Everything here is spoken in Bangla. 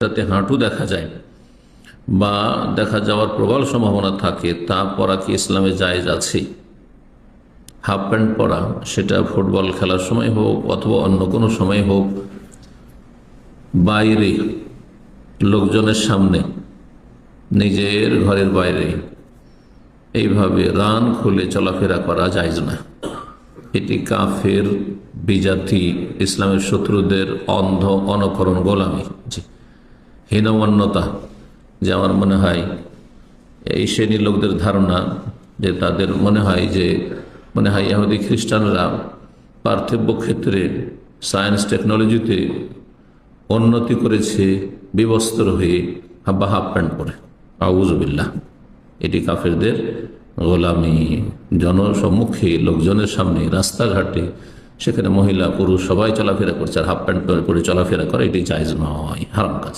তাতে হাঁটু দেখা যায় বা দেখা যাওয়ার প্রবল সম্ভাবনা থাকে তা পরা কি ইসলামে জায়েজ আছে। হাফ প্যান্ট পরা, সেটা ফুটবল খেলার সময় হোক অথবা অন্য কোনো সময় হোক, বাইরে লোকজনের সামনে, নিজের ঘরের বাইরে, এইভাবে রান খুলে চলাফেরা করা যায় না। এটি কাফের, বিজাতি, ইসলামের শত্রুদের অন্ধ, অনকরণ গোলামি। জি। হীনমন্যতা যে আমার মনে হয়, এই শ্রেণির লোকদের ধারণা যে তাদের মনে হয় যে, মনে হয় ইহুদি খ্রিস্টানরা পার্থিব্য ক্ষেত্রে সায়েন্স টেকনোলজিতে উন্নতি করেছে, বিবস্ত্র হয়ে হাব্বা হাফ প্যান্ট পরে। আউজবিল্লাহ এটি কাফেরদের গোলামি, জনসম্মুখে লোকজনের সামনে রাস্তাঘাটে, সেখানে মহিলা, পুরুষ সবাই চলাফেরা করছে আর হাফ প্যান্ট পরে চলাফেরা করে, এটি জায়জ নয়, হারাম কাজ।